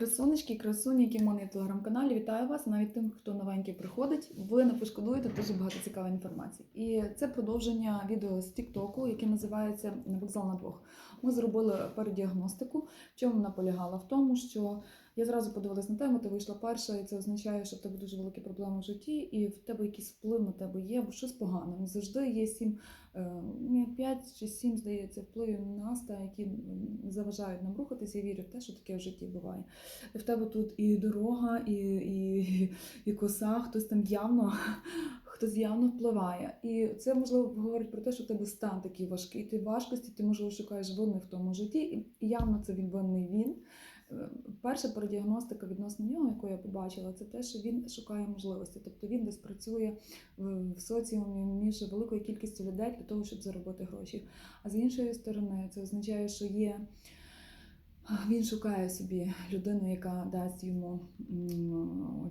красунечки красуніки телеграм-каналі. Вітаю вас, навіть тим, хто новенький приходить. Ви не пошкодуєте дуже багато цікавої інформації. І це продовження відео з Тіктоку, яке називається Вокзал на двох. Ми зробили передіагностику. В чому вона полягала? В тому, що я зразу подивилась на тему, ти вийшла перша, і це означає, що в тебе дуже великі проблеми в житті, і в тебе якийсь вплив на тебе є, бо щось погане. Завжди є сім, е, п'ять чи сім, здається, впливів на нас, та, які заважають нам рухатися. Я вірю в те, що таке в житті буває. І в тебе тут і дорога, і, і, і коса, хтось там явно. Хтось явно впливає. І це можливо говорить про те, що в тебе стан такий важкий. Ти важкості, ти можливо шукаєш вини в тому житті, і явно це він винний він. Е, Перша передіагностика відносно нього, яку я побачила, це те, що він шукає можливості. Тобто він десь працює в соціумі між великою кількістю людей для того, щоб заробити гроші. А з іншої сторони, це означає, що є. Він шукає собі людину, яка дасть йому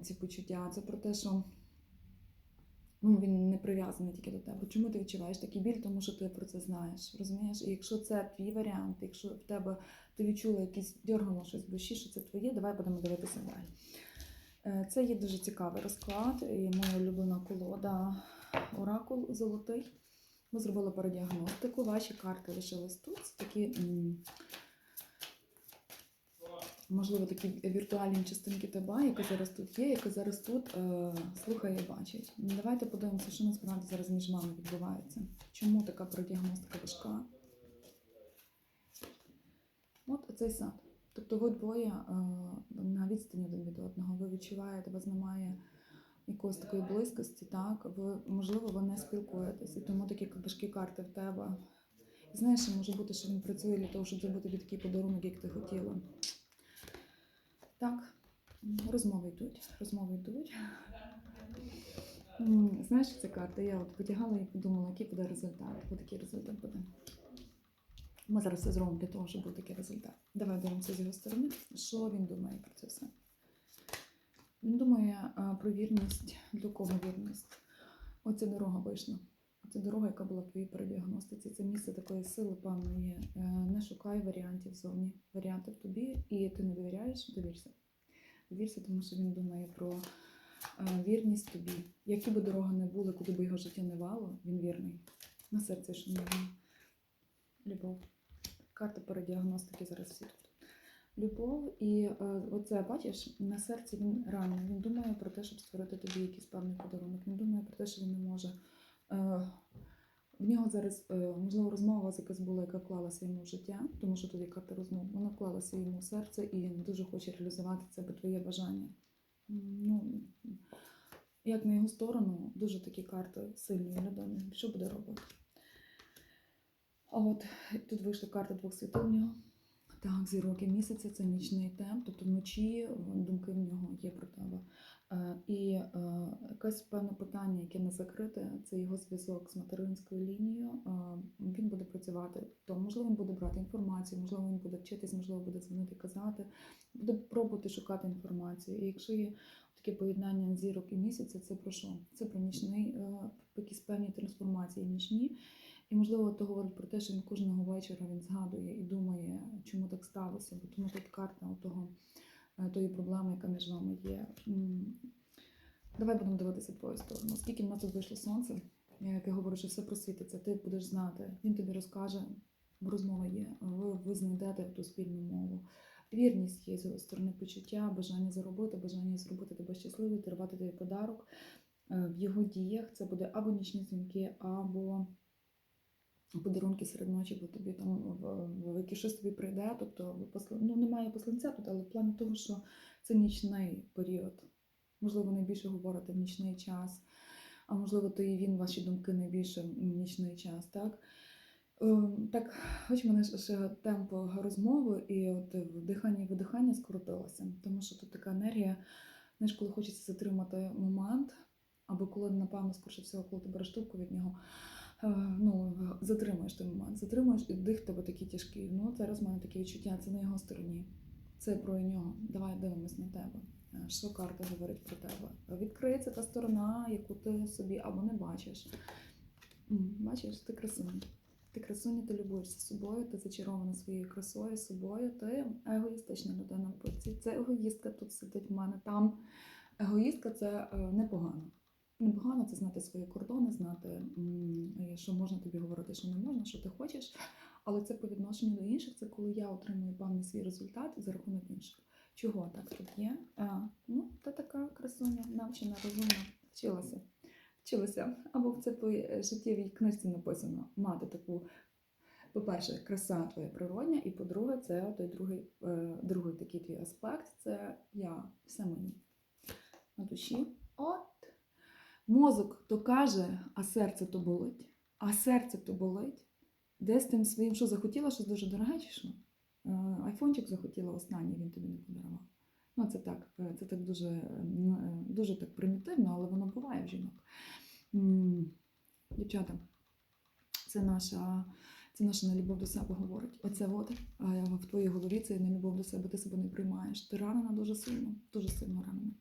ці почуття. Це про те, що ну, він не прив'язаний тільки до тебе. Чому ти відчуваєш такий біль? Тому що ти про це знаєш. Розумієш? І якщо це твій варіант, якщо в тебе ти відчула якийсь дьоргало щось в душі, що це твоє, давай будемо дивитися далі. Е, Це є дуже цікавий розклад, і моя улюблена колода Оракул Золотий. Ми зробили передіагностику. Ваші карти лишились тут. Такі, можливо, такі віртуальні частинки тебе, яка зараз тут є, яка зараз тут е, слухає і бачить. Давайте подивимося, що насправді зараз між вами відбувається. Чому така передіагностика важка? От цей сад. Тобто ви двоє е, на відстані один від одного, ви відчуваєте, вас немає якоїсь такої близькості, так? Ви, можливо, ви не спілкуєтесь, і тому такі важкі карти в тебе. Знаєш, може бути, що він працює для того, щоб зробити такий подарунок, як ти хотіла. Так, розмови йдуть, розмови йдуть. Знаєш, ця карта, я от потягала і подумала, який буде результат. Ось такий результат буде. Ми зараз все зробимо для того, щоб був такий результат. Давай дивимося з його сторони. Що він думає про це все? Він думає про вірність. Для кого вірність? Оця дорога вийшла. Це дорога, яка була в твоїй передіагностиці. Це місце такої сили певної. Е, Не шукай варіантів зовні. Варіанти тобі, і ти не довіряєш, довірся. Довірся, тому що він думає про е, вірність тобі. Які би дороги не були, куди би його життя не вало, він вірний. На серці шанує. Любов. Карта передіагностики зараз всі тут. Любов, і е, оце бачиш, на серці він реально він думає про те, щоб створити тобі якийсь певний подарунок. Він думає про те, що він не може. Е, в нього зараз, е, можливо, розмова вас якась була, яка вклалася йому в життя, тому що тут є карта розмов. Вона вклалася йому в серце і він дуже хоче реалізувати це бо твоє бажання. Ну, як на його сторону, дуже такі карти сильної людини. Що буде робити? А от тут вийшла карта двох світів в нього. Так, зірок і місяця це нічний темп, тобто вночі думки в нього є про тебе. Е, І якесь певне питання, яке не закрите, це його зв'язок з материнською лінією. Він буде працювати, то можливо він буде брати інформацію, можливо, він буде вчитись, можливо, буде дзвонити, казати, буде пробувати шукати інформацію. І якщо є таке поєднання зірок і місяця, це про що? Це про нічний, е, якісь певні трансформації нічні. І можливо, то говорить про те, що він кожного вечора він згадує і думає, чому так сталося, бо тому тут карта того, е, тої проблеми, яка між вами є. Давай будемо дивитися твою сторону. Оскільки в нас тут вийшло сонце, я як я говорю, що все просвітиться, ти будеш знати, він тобі розкаже, бо розмова є, ви, ви знайдете ту спільну мову. Вірність є з сторони почуття, бажання заробити, бажання зробити тебе щасливою, дарувати тобі подарок. Е, В його діях це буде або нічні дзвінки, або подарунки серед ночі, бо тобі там великий щось тобі прийде. Тобто ну, немає посланця тут, але в плані того, що це нічний період. Можливо, найбільше говорите в нічний час, а можливо, то і він, ваші думки найбільше в нічний час, так? Ем, Так, хоч мене ще темп розмови, і от вдихання і видихання скоротилося, тому що тут така енергія, знаєш, коли хочеться затримати момент, або коли, напевно, скоріше всього, коли ти береш трубку від нього, е, ну, затримуєш той момент, затримуєш, і дих тебе такий тяжкий. Ну, зараз в мене таке відчуття, це на його стороні. Це про нього. Давай дивимось на тебе. Що карта говорить про тебе? Відкриється та сторона, яку ти собі або не бачиш. Бачиш, ти красуня. Ти красуня, ти любуєшся собою, ти зачарована своєю красою, собою, ти егоїстична людина. Це, егоїстка тут сидить в мене там. Егоїстка це е, непогано. Непогано це знати свої кордони, знати, що можна тобі говорити, що не можна, що ти хочеш. Але це по відношенню до інших, це коли я отримую певний свій результат за рахунок інших. Чого так тут є? А, ну, ти така красуня, навчена, розумна, вчилася. Вчилася. Або в це твоїй життєвій книжці написано мати таку. По-перше, краса твоя природня, і по-друге, це той другий, е, другий такий твій аспект це я, все мені. На душі. От. Мозок то каже, а серце то болить. А серце то болить. Де з тим своїм, що захотіла, щось дуже дороге, чи що? Е, Айфончик захотіла останній, він тобі не подарував. Ну, це так, е, це так дуже, е, е, дуже так примітивно, але воно буває в жінок. Дівчата, це наша, це наша нелюбов до себе говорить. Оце от в твоїй голові це нелюбов до себе, ти себе не приймаєш. Ти ранена дуже сильно, дуже сильно ранена.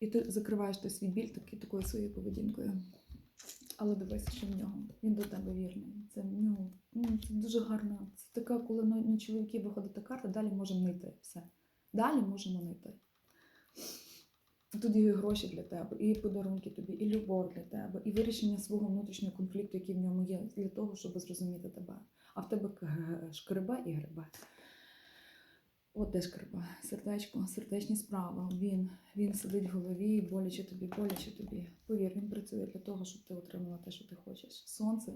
І ти закриваєш той свій біль такою своєю поведінкою. Але дивися, що в нього. Він до тебе вірний. Це в нього ну, це дуже гарно. Це така, коли на, на чоловіків виходить та карта, далі можемо не йти. Все. Далі можемо не йти. Тут і гроші для тебе, і подарунки тобі, і любов для тебе, і вирішення свого внутрішнього конфлікту, який в ньому є, для того, щоб зрозуміти тебе. А в тебе шкребе і гребе. От де шкребе. Сердечко, сердечні справи. Він, він сидить в голові, боляче тобі, боляче тобі. Повір, він працює для того, щоб ти отримала те, що ти хочеш. Сонце,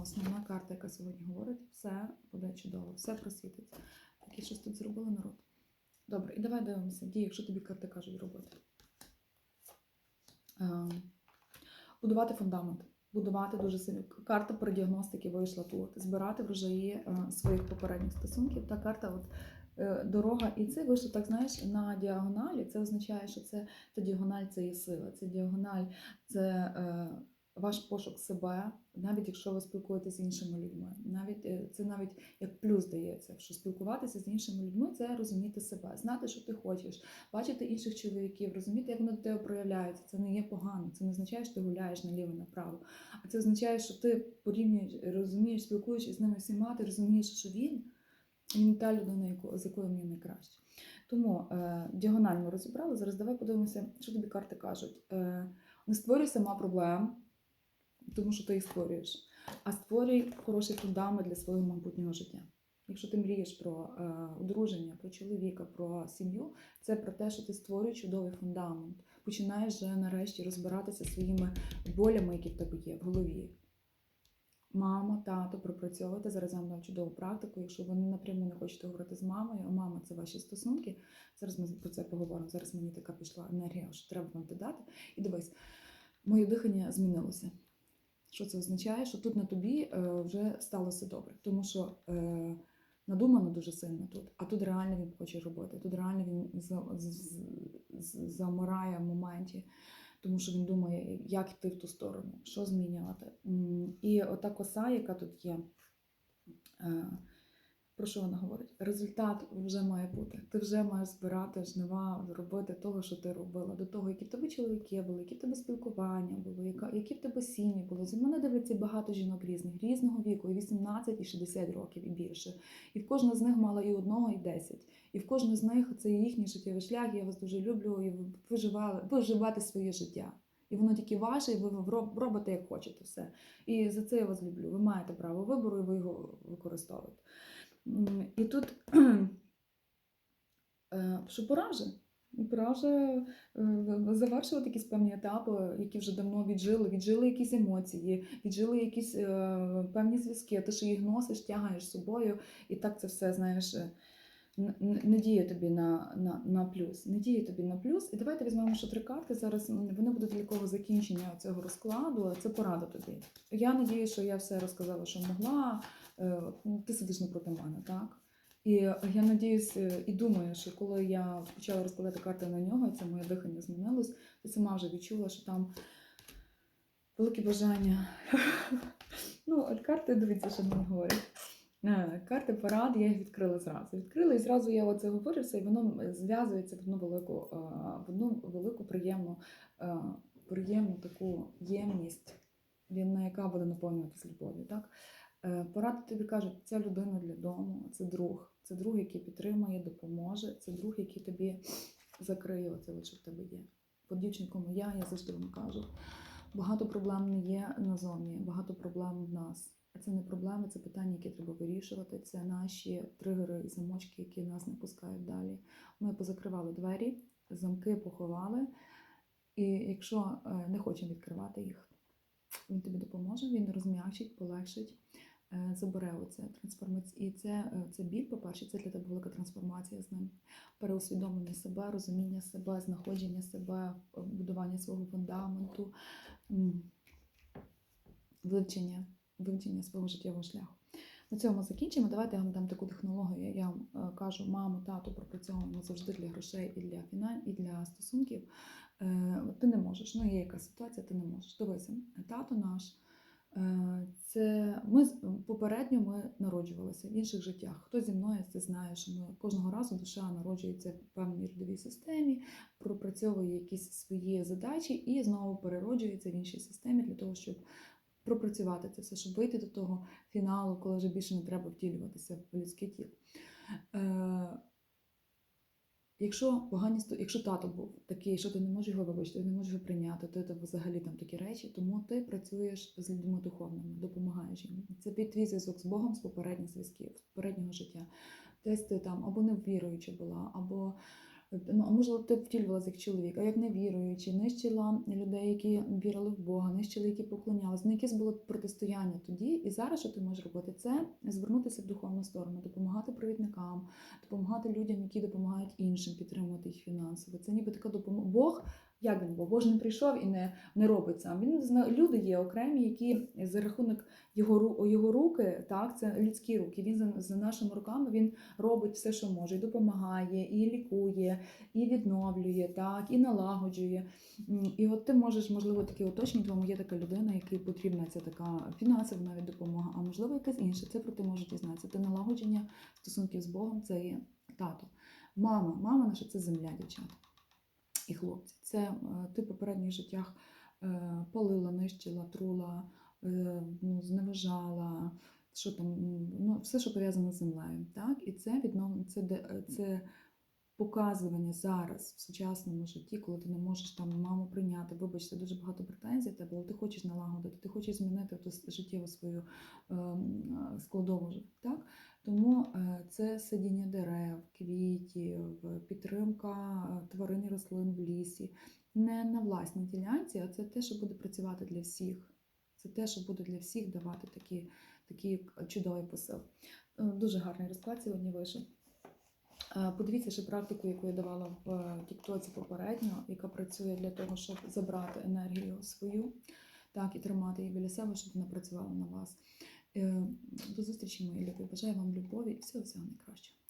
основна карта, яка сьогодні говорить, все буде чудово, все просвітиться. Так, я щось тут зробила народ. Добре, і давай дивимося, дії, якщо тобі карти кажуть робити. Е, Будувати фундамент, будувати дуже сильно. Карта про діагностики вийшла тут. Збирати врожаї е, своїх попередніх стосунків. Та карта, от дорога, і це вийшло так, знаєш, на діагоналі. Це означає, що це та діагональ це є сила. Це діагональ, це е, ваш пошук себе, навіть якщо ви спілкуєтеся з іншими людьми. Навіть е, це навіть як плюс дається, що спілкуватися з іншими людьми це розуміти себе, знати, що ти хочеш, бачити інших чоловіків, розуміти, як вони до тебе проявляються. Це не є погано. Це не означає, що ти гуляєш наліво направо. А це означає, що ти порівнюєш, розумієш, спілкуючись з ними всіма, ти розумієш, що він, він та людина, яку, з якою мені найкраще. Тому е, діагонально розібрали. Зараз давай подивимося, що тобі карти кажуть. Е, не створюй сама проблем, тому що ти їх створюєш, а створюй хороший фундамент для свого майбутнього життя. Якщо ти мрієш про е, одруження, про чоловіка, про сім'ю, це про те, що ти створюєш чудовий фундамент. Починаєш вже нарешті розбиратися своїми болями, які в тебе є в голові. Мама, тато, пропрацьовуйте. Зараз я вам чудову практику. Якщо ви напряму не хочете говорити з мамою, а мама це ваші стосунки. Зараз ми про це поговоримо. Зараз мені така пішла енергія, що треба вам додати. І дивись, моє дихання змінилося. Що це означає? Що тут на тобі е, вже сталося добре, тому що е, надумано дуже сильно тут, а тут реально він хоче робити. Тут реально він замирає в моменті, тому що він думає, як йти в ту сторону, що змінювати. І ота коса, яка тут є, е, про що вона говорить? Результат вже має бути. Ти вже маєш збирати жнива, робити того, що ти робила, до того, які в тебе чоловіки були, які в тебе спілкування було, які в тебе сім'ї були. Зі мене дивиться багато жінок різних, різного віку, і 18, і 60 років, і більше. І в кожна з них мала і одного, і 10. І в кожну з них це їхній життєвий шлях. Я вас дуже люблю, і ви виживали, ви живете своє життя. І воно тільки ваше, і ви роб- робите як хочете все. І за це я вас люблю. Ви маєте право вибору, і ви його використовуєте. І тут е, що пора вже. Пора вже е, завершувати якісь певні етапи, які вже давно віджили, віджили якісь емоції, віджили якісь е, певні зв'язки. Ти ж їх носиш, тягаєш з собою, і так це все, знаєш, не діє тобі на, на, на плюс. Не діє тобі на плюс. І давайте візьмемо ще три карти. Зараз вони будуть для якого закінчення цього розкладу. Це порада тобі. Я надію, що я все розказала, що могла. Е, Ти сидиш напроти мене, так? І я надіюсь е, і думаю, що коли я почала розкладати карти на нього, і це моє дихання змінилось, ти сама вже відчула, що там велике бажання. Ну, карти, дивіться, що мені говорять. Е, Карти порад я їх відкрила зразу. Відкрила і зразу я оце говорю все, і воно зв'язується в одну велику, в одну велику приємну, приємну таку ємність, яка буде наповнюватися любов'ю. Е, Поради тобі кажуть, ця людина для дому, це друг. Це друг, який підтримує, допоможе. Це друг, який тобі закриє оце, що в тебе є. По дівчинку моя, я завжди вам кажу. Багато проблем не є назовні, багато проблем в нас. А це не проблеми, це питання, які треба вирішувати. Це наші тригери і замочки, які нас не пускають далі. Ми позакривали двері, замки поховали. І якщо е, не хочемо відкривати їх, він тобі допоможе, він розм'якшить, полегшить, забере оце трансформацію. І це, е, це біль, по-перше, це для тебе велика трансформація з ним. Переусвідомлення себе, розуміння себе, знаходження себе, е, будування свого фундаменту, вивчення, вивчення свого життєвого шляху. На цьому закінчимо. Давайте я вам дам таку технологію. Я вам е, кажу, маму, тату пропрацьовуємо завжди для грошей і для фінан, і для стосунків. Е, Ти не можеш. Ну, є якась ситуація, ти не можеш. Дивися, тато наш. Е, Це ми попередньо ми народжувалися в інших життях. Хто зі мною це знає, що ми кожного разу душа народжується в певній родовій системі, пропрацьовує якісь свої задачі і знову перероджується в іншій системі для того, щоб пропрацювати це все, щоб вийти до того фіналу, коли вже більше не треба втілюватися в людське тіло. Якщо погані якщо тато був такий, що ти не можеш його вибачити, ти не можеш його прийняти, ти, ти взагалі там такі речі, тому ти працюєш з людьми духовними, допомагаєш їм. Це твій зв'язок з Богом з попередніх зв'язків, з попереднього життя. Десь ти там або невіруюча була, або ну, а можливо, ти втілювалася як чоловік, а як невіруючий, нищила людей, які вірили в Бога, нищили, які поклонялися. Ну, якесь було протистояння тоді. І зараз, що ти можеш робити, це звернутися в духовну сторону, допомагати провідникам, допомагати людям, які допомагають іншим, підтримувати їх фінансово. Це ніби така допомога. Бог. Як він? Бог ж не прийшов і не, не робить сам. Він люди є окремі, які за рахунок його його руки, так це людські руки. Він за, за нашими руками він робить все, що може, і допомагає, і лікує, і відновлює, так, і налагоджує. І от ти можеш, можливо, таке уточнення, тому є така людина, якій потрібна ця така фінансова навіть допомога, а можливо, якась інша. Це про ти можеш дізнатися. Це налагодження стосунків з Богом, це є тато. Мама, мама наша це земля, дівчата і хлопці. Це е, ти в попередніх життях е, палила, нищила, трула, е, ну, зневажала, що там, ну, все, що пов'язане з землею. Так? І це відновлення, це, це показування зараз в сучасному житті, коли ти не можеш там маму прийняти, вибачте, дуже багато претензій в тебе, але ти хочеш налагодити, ти хочеш змінити ту життєву свою ем, е, складову. Так? Тому е, це садіння дерев, квітів, підтримка е, тварин і рослин в лісі. Не на власній ділянці, а це те, що буде працювати для всіх. Це те, що буде для всіх давати такі, такі чудовий посил. Дуже гарний розклад сьогодні вийшов. Е, Подивіться ще практику, яку я давала в е, Тіктоці попередньо, яка працює для того, щоб забрати енергію свою, так, і тримати її біля себе, щоб вона працювала на вас. Е, До зустрічі, мої любі. Бажаю вам любові і всього всього найкращого.